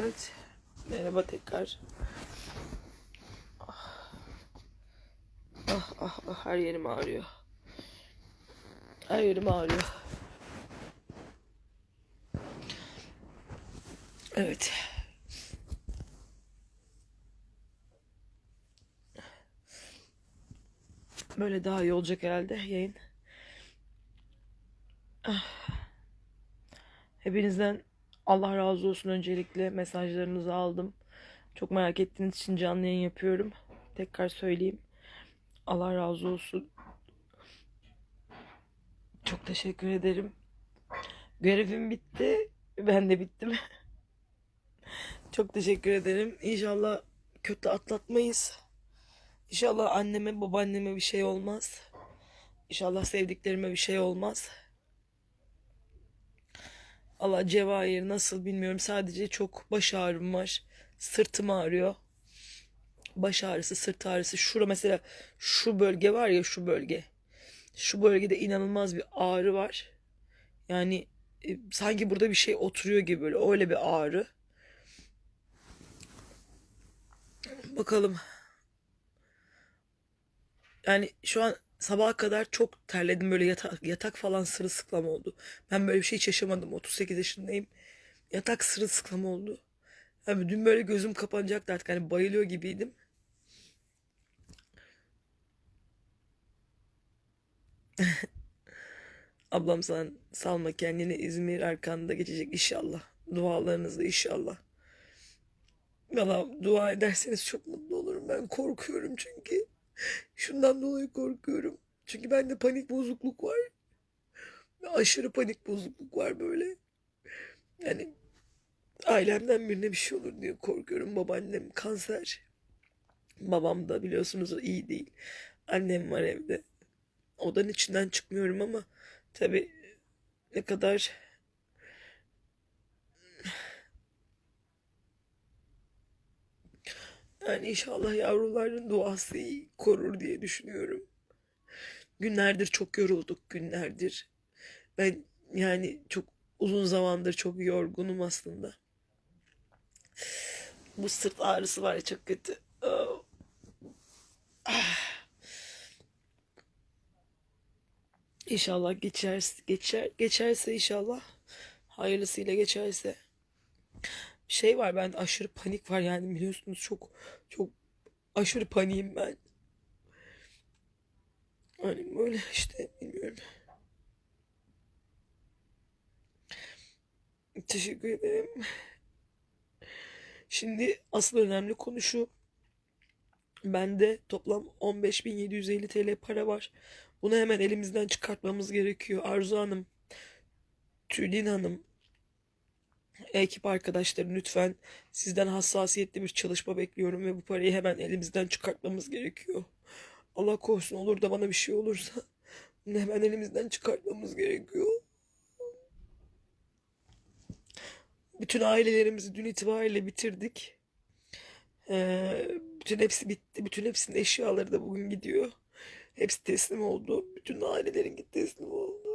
Evet. Merhaba tekrar. Ah. Ah ah ah her yerim ağrıyor. Her yerim ağrıyor. Evet. Böyle daha iyi olacak herhalde yayın. Ah. Hepinizden Allah razı olsun öncelikle mesajlarınızı aldım. Çok merak ettiğiniz için canlı yayın yapıyorum. Tekrar söyleyeyim. Allah razı olsun. Çok teşekkür ederim. Görevim bitti. Ben de bittim. Çok teşekkür ederim. İnşallah kötü atlatmayız. İnşallah anneme babaanneme bir şey olmaz. İnşallah sevdiklerime bir şey olmaz. Allah Cevahir nasıl bilmiyorum. Sadece çok baş ağrım var. Sırtım ağrıyor. Baş ağrısı, sırt ağrısı. Şura mesela şu bölge var ya şu bölge. Şu bölgede inanılmaz bir ağrı var. Yani e, sanki burada bir şey oturuyor gibi böyle. Öyle bir ağrı. Bakalım. Yani şu an sabaha kadar çok terledim böyle yatak, yatak falan sırılsıklam oldu. Ben böyle bir şey hiç yaşamadım. 38 yaşındayım. Yatak sırılsıklam oldu. Yani dün böyle gözüm kapanacaktı artık hani bayılıyor gibiydim. Ablam sen salma kendini İzmir arkanda geçecek inşallah. Dualarınızla inşallah. Valla dua ederseniz çok mutlu olurum. Ben korkuyorum çünkü. Şundan dolayı korkuyorum. Çünkü bende panik bozukluk var. Aşırı panik bozukluk var böyle. Yani ailemden birine bir şey olur diye korkuyorum. Babaannem kanser. Babam da biliyorsunuz iyi değil. Annem var evde. Odanın içinden çıkmıyorum ama tabii ne kadar yani inşallah yavruların duası iyi korur diye düşünüyorum. Günlerdir çok yorulduk günlerdir. Ben yani çok uzun zamandır çok yorgunum aslında. Bu sırt ağrısı var ya çok kötü. Oh. Ah. İnşallah geçer, geçer, geçerse inşallah hayırlısıyla geçerse. Şey var ben aşırı panik var yani biliyorsunuz çok çok aşırı paniğim ben. Hani böyle işte bilmiyorum. Teşekkür ederim. Şimdi asıl önemli konu şu. Bende toplam 15.750 TL para var. Bunu hemen elimizden çıkartmamız gerekiyor. Arzu Hanım, Tülin Hanım, ekip arkadaşları lütfen sizden hassasiyetli bir çalışma bekliyorum ve bu parayı hemen elimizden çıkartmamız gerekiyor. Allah korusun olur da bana bir şey olursa hemen elimizden çıkartmamız gerekiyor. Bütün ailelerimizi dün itibariyle bitirdik. Ee, bütün hepsi bitti. Bütün hepsinin eşyaları da bugün gidiyor. Hepsi teslim oldu. Bütün ailelerin git teslim oldu.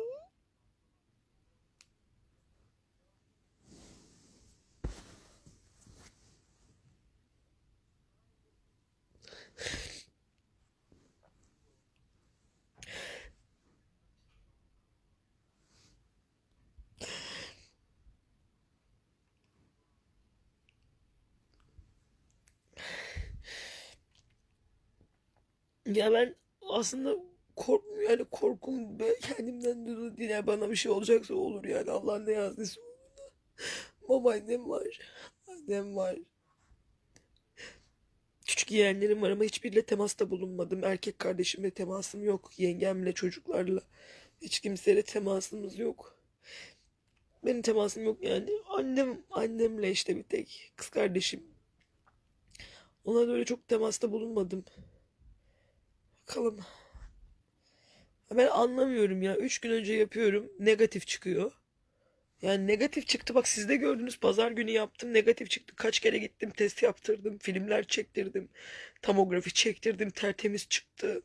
Ya ben aslında korkmuyor yani korkum be- kendimden de değil yani bana bir şey olacaksa olur yani Allah ne yazdıysa olur. Babaannem var, annem var. Küçük yeğenlerim var ama hiçbiriyle temasta bulunmadım. Erkek kardeşimle temasım yok. Yengemle, çocuklarla. Hiç kimseyle temasımız yok. Benim temasım yok yani. Annem, annemle işte bir tek. Kız kardeşim. Ona da öyle çok temasta bulunmadım. Bakalım. Ben anlamıyorum ya. Üç gün önce yapıyorum. Negatif çıkıyor. Yani negatif çıktı. Bak siz de gördünüz. Pazar günü yaptım. Negatif çıktı. Kaç kere gittim. Test yaptırdım. Filmler çektirdim. Tomografi çektirdim. Tertemiz çıktı.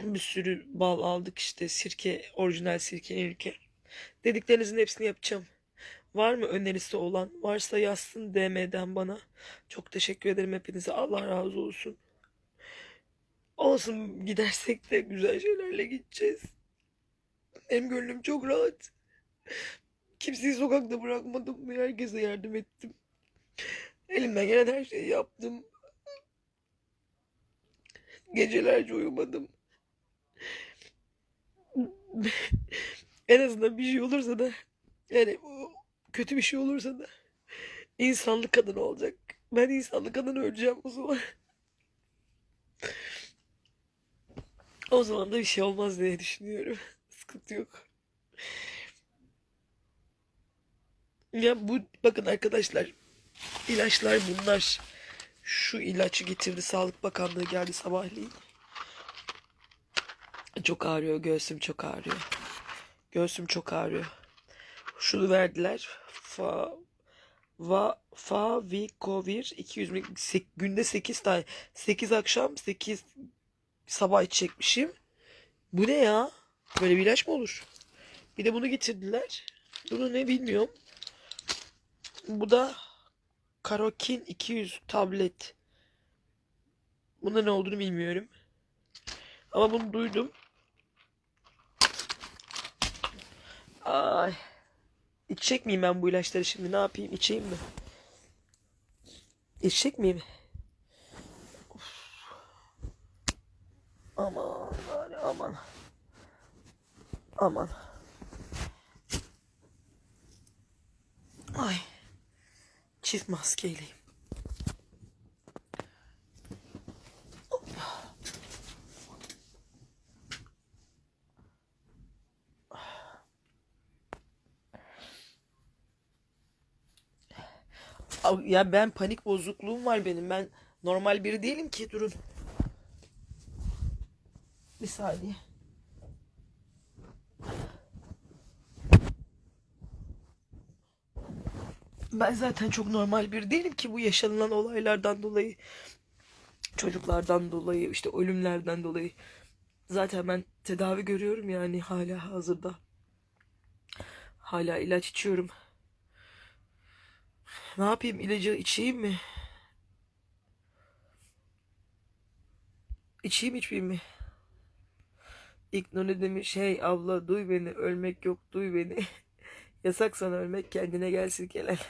Bir sürü bal aldık işte sirke, orijinal sirke ülke. Dediklerinizin hepsini yapacağım. Var mı önerisi olan? Varsa yazsın DM'den bana. Çok teşekkür ederim hepinize. Allah razı olsun. Olsun gidersek de güzel şeylerle gideceğiz. Benim gönlüm çok rahat. Kimseyi sokakta bırakmadım herkese yardım ettim. Elimden gelen her şeyi yaptım. Gecelerce uyumadım. En azından bir şey olursa da yani kötü bir şey olursa da insanlık kadın olacak. Ben insanlık kadın öleceğim o zaman. O zaman da bir şey olmaz diye düşünüyorum. Sıkıntı yok. Ya bu bakın arkadaşlar ilaçlar bunlar. Şu ilacı getirdi Sağlık Bakanlığı geldi sabahleyin. Çok ağrıyor göğsüm çok ağrıyor. Göğsüm çok ağrıyor. Şunu verdiler. Fa Va Favikovir 200 mg günde 8 tane 8 akşam 8 sabah içecekmişim. Bu ne ya? Böyle bir ilaç mı olur? Bir de bunu getirdiler. Bunu ne bilmiyorum. Bu da Karokin 200 tablet. Bunda ne olduğunu bilmiyorum. Ama bunu duydum. Ay. İçecek miyim ben bu ilaçları şimdi? Ne yapayım? İçeyim mi? İçecek miyim? Aman bari aman. Aman. Ay. Çift maskeyleyim. Ya ben panik bozukluğum var benim. Ben normal biri değilim ki. Durun. Bir saniye. Ben zaten çok normal biri değilim ki bu yaşanılan olaylardan dolayı, çocuklardan dolayı, işte ölümlerden dolayı. Zaten ben tedavi görüyorum yani hala hazırda. Hala ilaç içiyorum. Ne yapayım ilacı içeyim mi? İçeyim içmeyeyim mi? İgnore demiş hey abla duy beni ölmek yok duy beni. Yasak sana ölmek kendine gelsin gelen.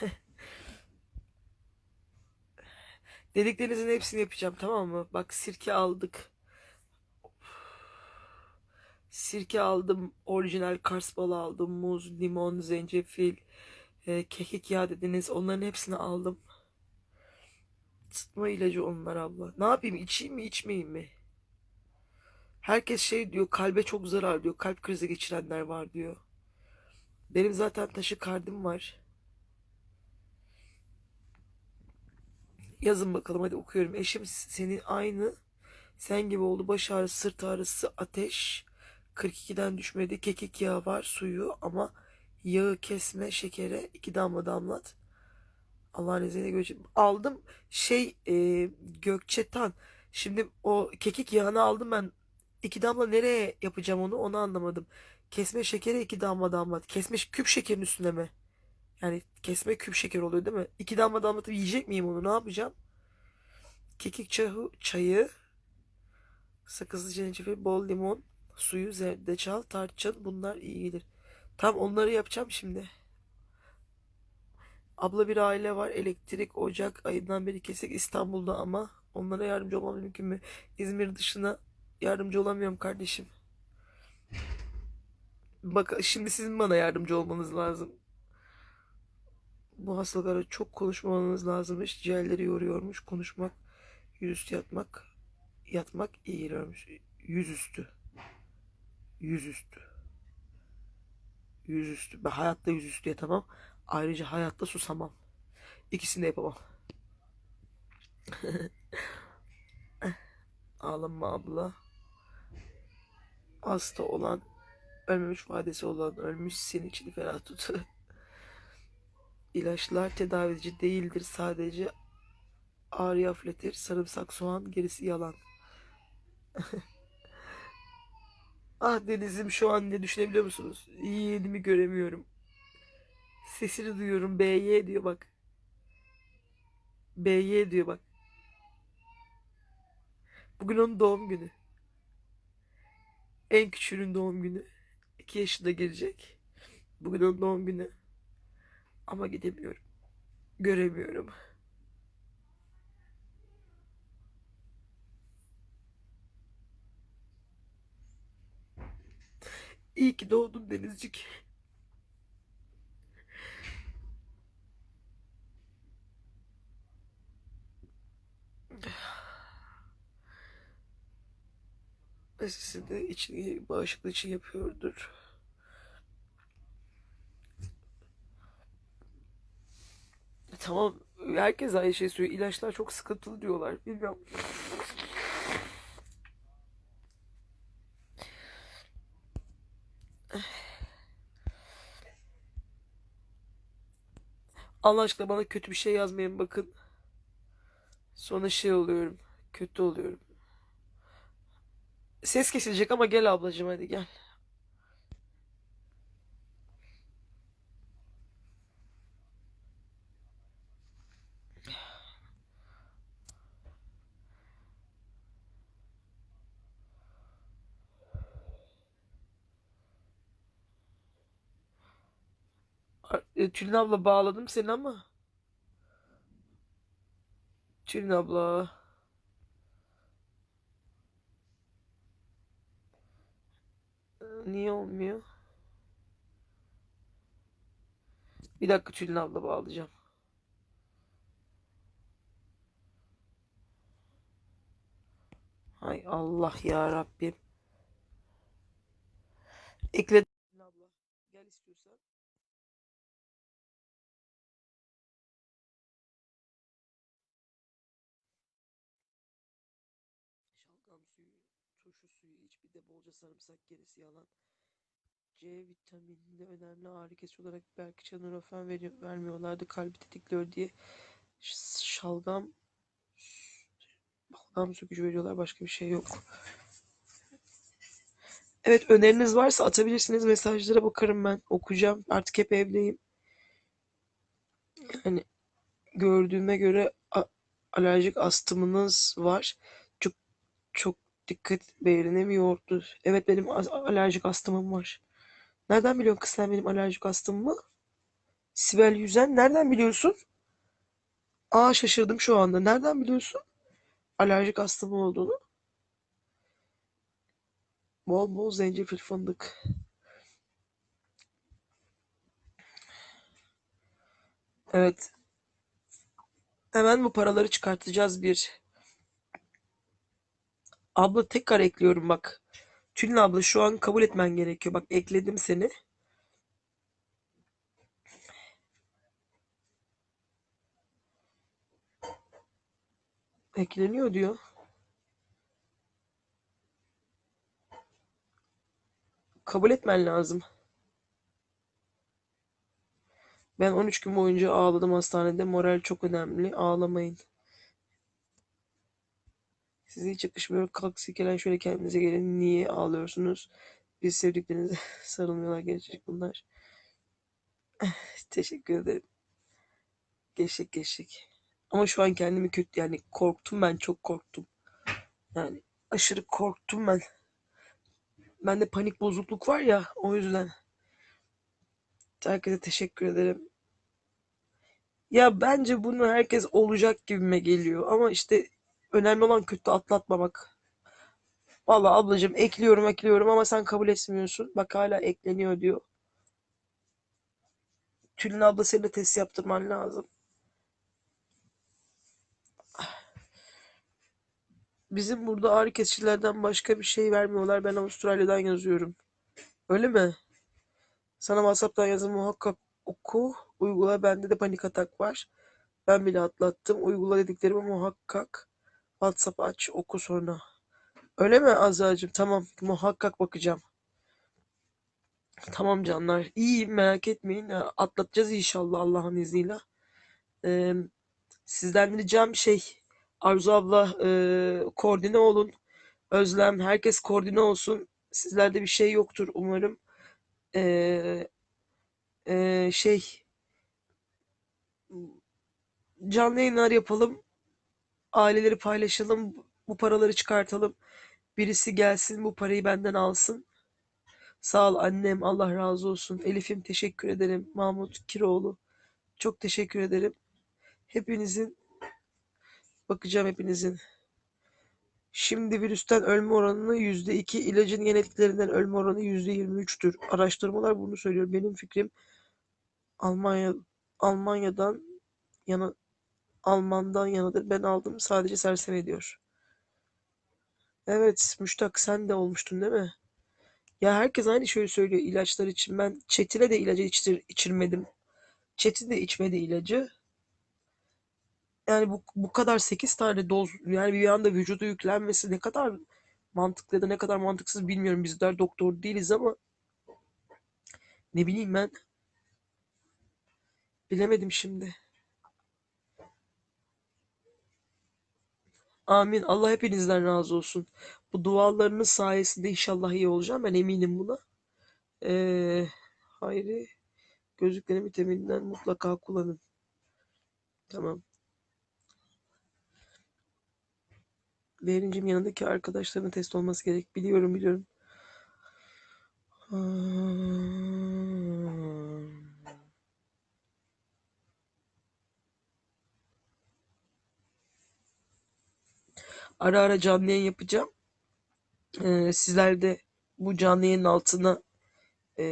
Dediklerinizin hepsini yapacağım tamam mı? Bak sirke aldık. Sirke aldım. Orijinal Kars balı aldım. Muz, limon, zencefil, e, kekik yağı dediniz. Onların hepsini aldım. Sıtma ilacı onlar abla. Ne yapayım içeyim mi içmeyeyim mi? Herkes şey diyor kalbe çok zarar diyor. Kalp krizi geçirenler var diyor. Benim zaten taşikardim var. Yazın bakalım hadi okuyorum. Eşim senin aynı sen gibi oldu. Baş ağrısı, sırt ağrısı, ateş. 42'den düşmedi. Kekik yağı var, suyu ama yağı kesme, şekere iki damla damlat. Allah'ın izniyle göreceğim. Aldım şey e, Gökçetan. Şimdi o kekik yağını aldım ben. İki damla nereye yapacağım onu onu anlamadım. Kesme şekeri iki damla damlat. Kesme küp şekerin üstüne mi? Yani kesme küp şeker oluyor değil mi? İki damla damlatıp yiyecek miyim onu? Ne yapacağım? Kekik çayı, çayı sakızlı zencefil, bol limon, suyu, zerdeçal, tarçın bunlar iyi gelir. Tam onları yapacağım şimdi. Abla bir aile var. Elektrik, ocak ayından beri kesik İstanbul'da ama onlara yardımcı olmam mümkün mü? İzmir dışına yardımcı olamıyorum kardeşim. Bak şimdi sizin bana yardımcı olmanız lazım. Bu hastalara çok konuşmamanız lazımmış. Ciğerleri yoruyormuş. Konuşmak, yüzüstü yatmak, yatmak iyi geliyormuş. Yüzüstü. Yüzüstü. Yüzüstü. Ben hayatta yüzüstü yatamam. Ayrıca hayatta susamam. İkisini de yapamam. Ağlama abla. Hasta olan, ölmemiş vadesi olan ölmüş senin için ferah tut. İlaçlar tedavi edici değildir. Sadece ağrı hafifletir. Sarımsak, soğan gerisi yalan. Ah Deniz'im şu an ne düşünebiliyor musunuz? Yeğenimi göremiyorum. Sesini duyuyorum. BY diyor bak. BY diyor bak. Bugün onun doğum günü. En küçüğünün doğum günü. 2 yaşında gelecek. Bugün onun doğum günü. Ama gidemiyorum. Göremiyorum. İyi ki doğdun Denizcik. Sizin de için, bağışıklığı için yapıyordur. Tamam, herkes aynı şey söylüyor. İlaçlar çok sıkıntılı diyorlar. Bilmiyorum. Allah aşkına bana kötü bir şey yazmayın bakın. Sonra şey oluyorum. Kötü oluyorum. Ses kesilecek ama gel ablacığım hadi gel. Tülin abla bağladım seni ama. Tülin abla. e, Niye olmuyor? Bir dakika Tülin abla bağlayacağım. Hay Allah ya Rabbim. Ekledim sarımsak gerisi yalan. C vitamininde önemli ağrı kesici olarak belki Nurofen veriyor, vermiyorlardı kalbi tetikliyor diye. Şalgam şalgam sökücü veriyorlar başka bir şey yok. Evet öneriniz varsa atabilirsiniz mesajlara bakarım ben okuyacağım artık hep evdeyim. Yani gördüğüme göre alerjik astımınız var. Çok çok dikkat beğenemiyordu. Evet benim alerjik astımım var. Nereden biliyorsun kız sen benim alerjik astımımı? Sibel Yüzen nereden biliyorsun? Aa şaşırdım şu anda. Nereden biliyorsun? Alerjik astımı olduğunu. Bol bol zencefil fındık. Evet. Hemen bu paraları çıkartacağız bir. Abla tekrar ekliyorum bak. Tülin abla şu an kabul etmen gerekiyor. Bak ekledim seni. Ekleniyor diyor. Kabul etmen lazım. Ben 13 gün boyunca ağladım hastanede. Moral çok önemli. Ağlamayın. Size hiç yakışmıyor. Kalk silkelen şöyle kendinize gelin. Niye ağlıyorsunuz? Biz sevdiklerinize sarılmıyorlar gençlik bunlar. Teşekkür ederim. Geçtik geçtik. Ama şu an kendimi kötü yani korktum ben çok korktum. Yani aşırı korktum ben. Bende panik bozukluk var ya o yüzden. Herkese teşekkür ederim. Ya bence bunu herkes olacak gibime geliyor. Ama işte önemli olan kötü atlatmamak. Vallahi ablacığım ekliyorum ekliyorum ama sen kabul etmiyorsun. Bak hala ekleniyor diyor. Tülin abla senin de test yaptırman lazım. Bizim burada ağrı kesicilerden başka bir şey vermiyorlar. Ben Avustralya'dan yazıyorum. Öyle mi? Sana WhatsApp'tan yazın muhakkak oku. Uygula. Bende de panik atak var. Ben bile atlattım. Uygula dediklerimi muhakkak WhatsApp aç oku sonra. Öyle mi Azra'cığım? Tamam. Muhakkak bakacağım. Tamam canlar. İyiyim merak etmeyin. Ya, Atlatacağız inşallah Allah'ın izniyle. Ee, sizden ricam şey Arzu abla e, koordine olun. Özlem herkes koordine olsun. Sizlerde bir şey yoktur umarım. Ee, ee, şey canlı yayınlar yapalım. Aileleri paylaşalım. Bu paraları çıkartalım. Birisi gelsin bu parayı benden alsın. Sağ ol annem. Allah razı olsun. Elif'im teşekkür ederim. Mahmut Kiroğlu. Çok teşekkür ederim. Hepinizin bakacağım hepinizin. Şimdi virüsten ölme oranı yüzde iki, ilacın yan ölme oranı yüzde yirmi üçtür. Araştırmalar bunu söylüyor. Benim fikrim Almanya Almanya'dan yana Alman'dan yanadır. Ben aldım sadece sersem ediyor. Evet Müştak sen de olmuştun değil mi? Ya herkes aynı şeyi söylüyor ilaçlar için. Ben Çetin'e de ilacı içtir, içirmedim. Çetin de içmedi ilacı. Yani bu, bu kadar 8 tane doz yani bir anda vücuda yüklenmesi ne kadar mantıklı ya da ne kadar mantıksız bilmiyorum. Bizler doktor değiliz ama ne bileyim ben bilemedim şimdi. Amin. Allah hepinizden razı olsun. Bu dualarınız sayesinde inşallah iyi olacağım. Ben eminim buna. Ee, Hayri gözlüklerin vitamininden mutlaka kullanın. Tamam. Derincim yanındaki arkadaşlarının test olması gerek. Biliyorum biliyorum. Ara ara canlı yayın yapacağım. Ee, sizler de bu canlı yayının altına e,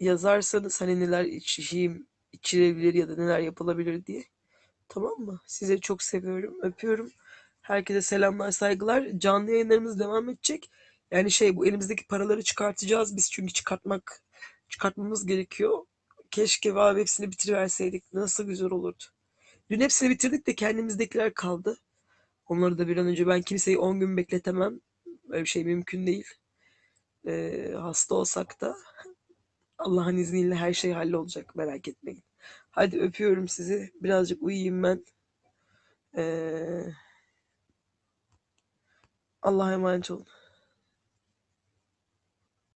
yazarsanız hani neler içeyim, içilebilir ya da neler yapılabilir diye. Tamam mı? Size çok seviyorum, öpüyorum. Herkese selamlar, saygılar. Canlı yayınlarımız devam edecek. Yani şey bu elimizdeki paraları çıkartacağız biz çünkü çıkartmak çıkartmamız gerekiyor. Keşke abi hepsini bitiriverseydik. Nasıl güzel olurdu. Dün hepsini bitirdik de kendimizdekiler kaldı. Onları da bir an önce ben kimseyi 10 gün bekletemem. Böyle bir şey mümkün değil. Ee, hasta olsak da Allah'ın izniyle her şey hallolacak merak etmeyin. Hadi öpüyorum sizi. Birazcık uyuyayım ben. Ee, Allah'a emanet olun.